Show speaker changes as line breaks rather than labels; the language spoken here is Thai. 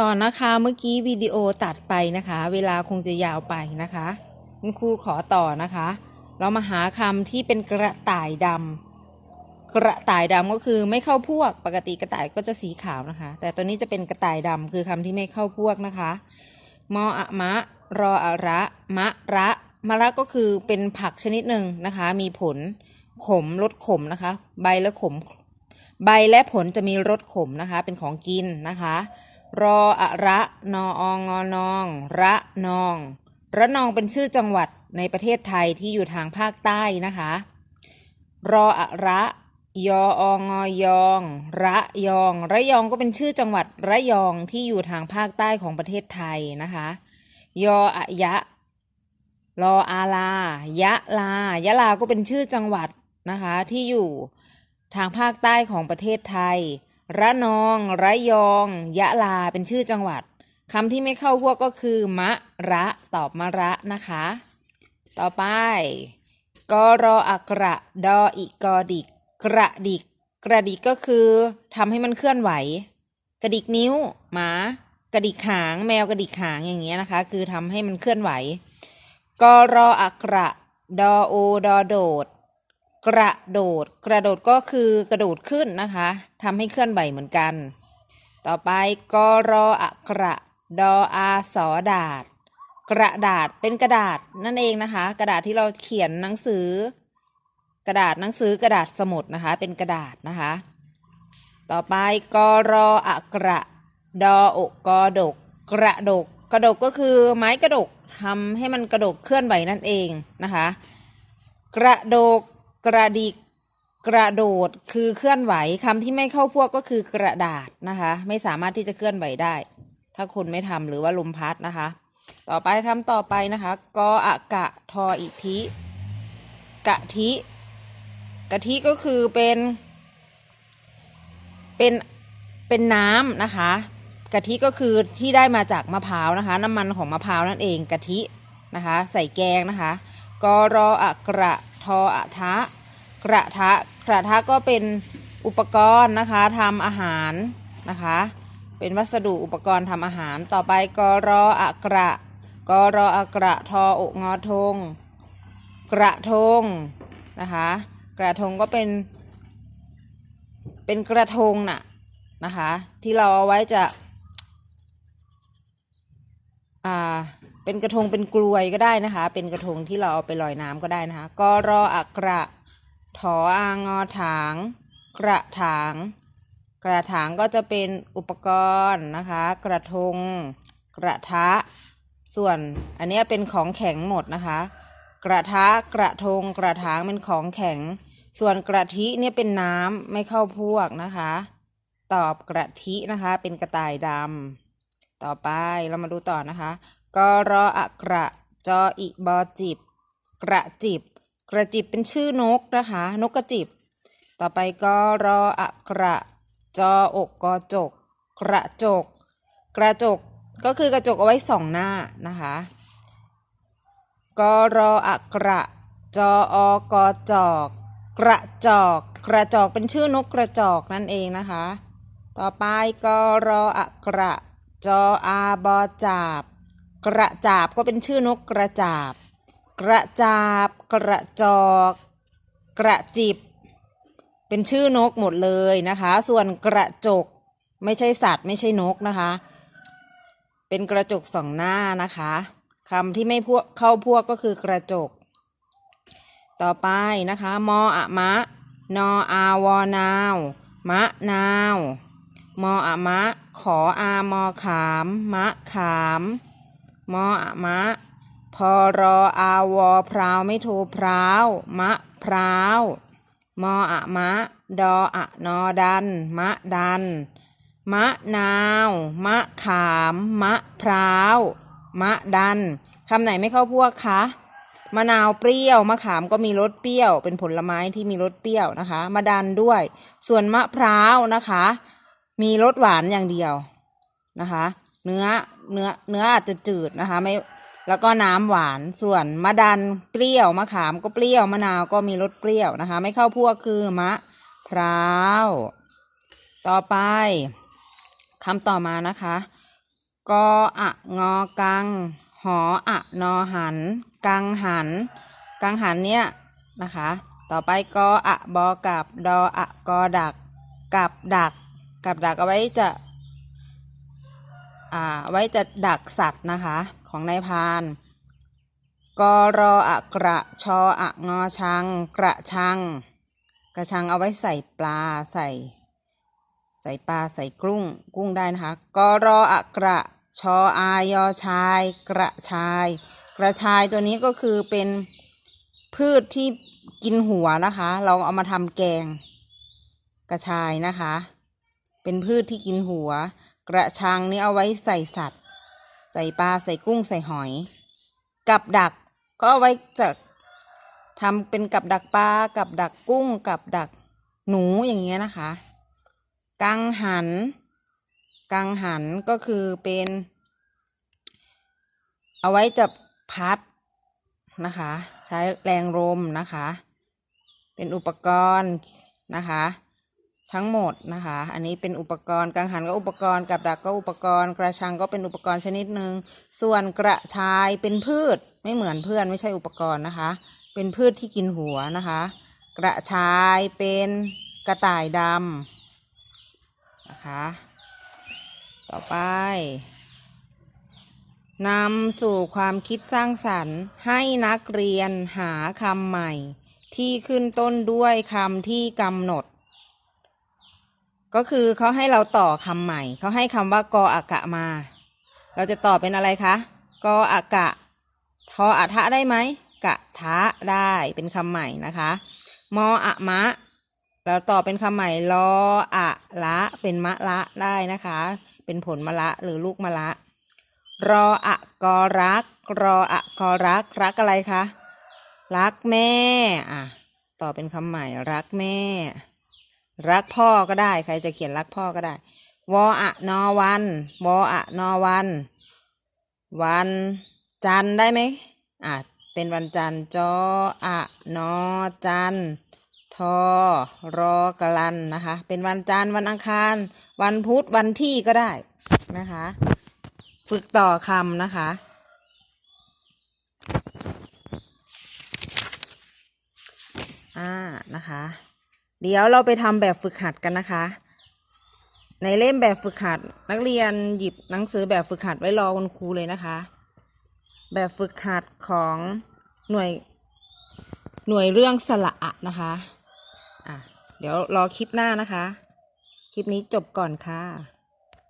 ต่อนะคะเมื่อกี้วิดีโอตัดไปนะคะ เวลาคงจะยาวไปนะคะคุณครูขอต่อนะคะ เรามาหาคำที่เป็นกระต่ายดำกระต่ายดำก็คือไม่เข้าพวก ปกติกระต่ายก็จะสีขาวนะคะ แต่ตัวนี้จะเป็นกระต่ายดำคือคำที่ไม่เข้าพวกนะคะมออะมะ รออะระ มะระมะระก็คือเป็นผักชนิดหนึ่งนะคะ มีผลขมรสขมนะคะ ใบและขม ใบและผลจะมีรสขมนะคะ เป็นของกินนะคะ รออะระนอองอนอง ระนอง ระนองเป็นชื่อจังหวัดในประเทศไทยที่อยู่ทางภาคใต้นะคะ รออะระ ยอองอยอง ระยอง ระยองก็เป็นชื่อจังหวัดระยองที่อยู่ทางภาคใต้ของประเทศไทยนะคะ ยออะยะ รออาลา ยะลา ยะลาก็เป็นชื่อจังหวัดนะคะที่อยู่ทางภาคใต้ของประเทศไทย ระนอง ระยอง ยะลา เป็นชื่อจังหวัดคำที่ไม่เข้าพวกก็คือ มะระ ตอบมะระนะคะ ต่อไป กรออักระดออิกอดิก กระดิก กระดิกก็คือทำให้มันเคลื่อนไหว กระดิกนิ้ว หมา กระดิกหาง แมวกระดิกหางอย่างเงี้ยนะคะ คือทำให้มันเคลื่อนไหว กรออักระดอโอดอโดด กระโดด กระโดดก็คือกระโดดขึ้นนะคะทำให้เคลื่อนไหวเหมือนกัน ต่อไปกรออักระดออาสอดาดกระดาษเป็นกระดาษนั่นเองนะคะ กระดาษที่เราเขียนหนังสือ กระดาษหนังสือกระดาษสมุดนะคะ เป็นกระดาษนะคะ ต่อไปกรออักระดออกกอดก กระดก กระดกก็คือไม้กระดกทำให้มันกระดกเคลื่อนไหวนั่นเองนะคะ กระโดก กระดิกกระโดดคือเคลื่อนไหวคำที่ไม่เข้าพวกก็คือกระดาษนะคะ ไม่สามารถที่จะเคลื่อนไหวได้ ถ้าคุณไม่ทำหรือว่าลมพัดนะคะ ต่อไปคำต่อไปนะคะกออะกะทออิทิกะทิกะทิก็คือเป็น เป็นเป็นน้ำนะคะกะทิก็คือที่ได้มาจากมะพร้าวนะคะ น้ำมันของมะพร้าวนั่นเองกะทินะคะ ใส่แกงนะคะกรออะกระ ทออะทะ กระทะ กระทะก็เป็นอุปกรณ์นะคะทำอาหารนะคะ เป็นวัสดุอุปกรณ์ทำอาหาร ต่อไปกรออะกระกรออะกระทออกงอทง กระทงนะคะ กระทงก็เป็น เป็นกระทงน่ะนะคะ ที่เราเอาไว้จะ อ่า เป็นกระทงเป็นกลวยก็ได้นะคะ เป็นกระทงที่เราเอาไปลอยน้ำก็ได้นะคะกรออักระถออางอถาง กระถาง กระถางก็จะเป็นอุปกรณ์นะคะ กระทง กระทะ ส่วนอันนี้เป็นของแข็งหมดนะคะ กระทะกระทง กระถางเป็นของแข็ง ส่วนกระทิเนี่ยเป็นน้ำไม่เข้าพวกนะคะ ตอบกระทินะคะ เป็นกระต่ายดำต่อไปเรามาดูต่อนะคะ กรออะกระ จออิบอจิบ กระจิบ กระจิบเป็นชื่อนกนะคะ นกกระจิบ ต่อไปกรออะกระ จออกกอจก กระจก กระจกก็คือกระจกเอาไว้สองหน้านะคะกรออะกระ จออกอจอก กระจอก กระจอกเป็นชื่อนกกระจอกนั่นเองนะคะ ต่อไปกรออะกระ จออาบอจาบ กระจาบก็เป็นชื่อนกกระจาบ กระจาบ กระจอก กระจิบ เป็นชื่อนกหมดเลยนะคะ ส่วนกระจกไม่ใช่สัตว์ไม่ใช่นกนะคะ เป็นกระจกสองหน้านะคะคำที่ไม่พวกเข้าพวกก็คือกระจก ต่อไปนะคะ มออะมะ นออาวอนาว มะนาว มออะมะ ขออามอขาม มะขาม มออะมะ พอรออาวอพราวไม่โทพราว มะพร้าว มออะมะ ดออะนอดัน มะดัน มะนาว มะขาม มะพร้าว มะดันคำไหนไม่เข้าพวกคะมะนาวเปรี้ยวมะขามก็มีรสเปรี้ยว เป็นผลไม้ที่มีรสเปรี้ยวนะคะมะดันด้วย ส่วนมะพร้าวนะคะ มีรสหวานอย่างเดียวนะคะ เนื้อเนื้อเนื้ออาจจะจืดนะคะไม่แล้วก็น้ำหวานส่วนมะดันเปรี้ยวมะขามก็เปรี้ยวมะนาวก็มีรสเปรี้ยวนะคะ ไม่เข้าพวกคือมะพร้าว ต่อไปคำต่อมานะคะกออะงอกัง หออะนอหัน กังหัน กังหันเนี่ยนะคะ ต่อไปกออะบอกับดออะกอดักกับดัก กับดักเอาไว้จะ ไว้จะดักสัตว์นะคะของนายพานกรออะกระชออะงอชัง กระชัง กระชังเอาไว้ใส่ปลาใส่ ใส่ปลาใส่กุ้ง กุ้งได้นะคะกรออะกระชออายอชาย กระชาย กระชายตัวนี้ก็คือเป็นพืชที่กินหัวนะคะ เราเอามาทำแกง กระชายนะคะ เป็นพืชที่กินหัว กระชังนี่เอาไว้ใส่สัตว์ ใส่ปลาใส่กุ้งใส่หอย กับดักก็เอาไว้จะทำเป็นกับดักปลากับดักกุ้งกับดักหนูอย่างเงี้ยนะคะ กังหัน กังหันก็คือเป็น เอาไว้จะพัดนะคะ ใช้แรงลมนะคะ เป็นอุปกรณ์นะคะ ทั้งหมดนะคะ อันนี้เป็นอุปกรณ์กังหันก็อุปกรณ์กับดักก็อุปกรณ์ กระชังก็เป็นอุปกรณ์ชนิดหนึ่งส่วนกระชายเป็นพืชไม่เหมือนเพื่อนไม่ใช่อุปกรณ์นะคะ เป็นพืชที่กินหัวนะคะ กระชายเป็นกระต่ายดำนะคะ ต่อไปนำสู่ความคิดสร้างสรรค์ ให้นักเรียนหาคำใหม่ ที่ขึ้นต้นด้วยคำที่กำหนด ก็คือเขาให้เราต่อคำใหม่ เขาให้คำว่ากออากะมา เราจะต่อเป็นอะไรคะ กออากะ ทออะทะได้ไหม กะทะได้เป็นคำใหม่นะคะ มออะมะ เราต่อเป็นคำใหม่ลออะละเป็นมะละได้นะคะ เป็นผลมะละหรือลูกมะละ รออะกอรัก รออะกอรัก รักอะไรคะ รักแม่ อะ ต่อเป็นคำใหม่รักแม่ รักพ่อก็ได้ ใครจะเขียนรักพ่อก็ได้ วออะนอวัน วออะนอวัน วันจันได้ไหมอะเป็นวันจันทร์จออะนอจันทอรอกลันนะคะ เป็นวันจันทร์วันอังคาร วันพุธวันที่ก็ได้นะคะ ฝึกต่อคำนะคะ อ่านะคะ เดี๋ยวเราไปทำแบบฝึกหัดกันนะคะ ในเล่มแบบฝึกหัด นักเรียนหยิบหนังสือแบบฝึกหัดไว้รอคุณครูเลยนะคะ แบบฝึกหัดของหน่วยหน่วยเรื่องสละอะนะคะอะเดี๋ยวรอคลิปหน้านะคะ คลิปนี้จบก่อนค่ะ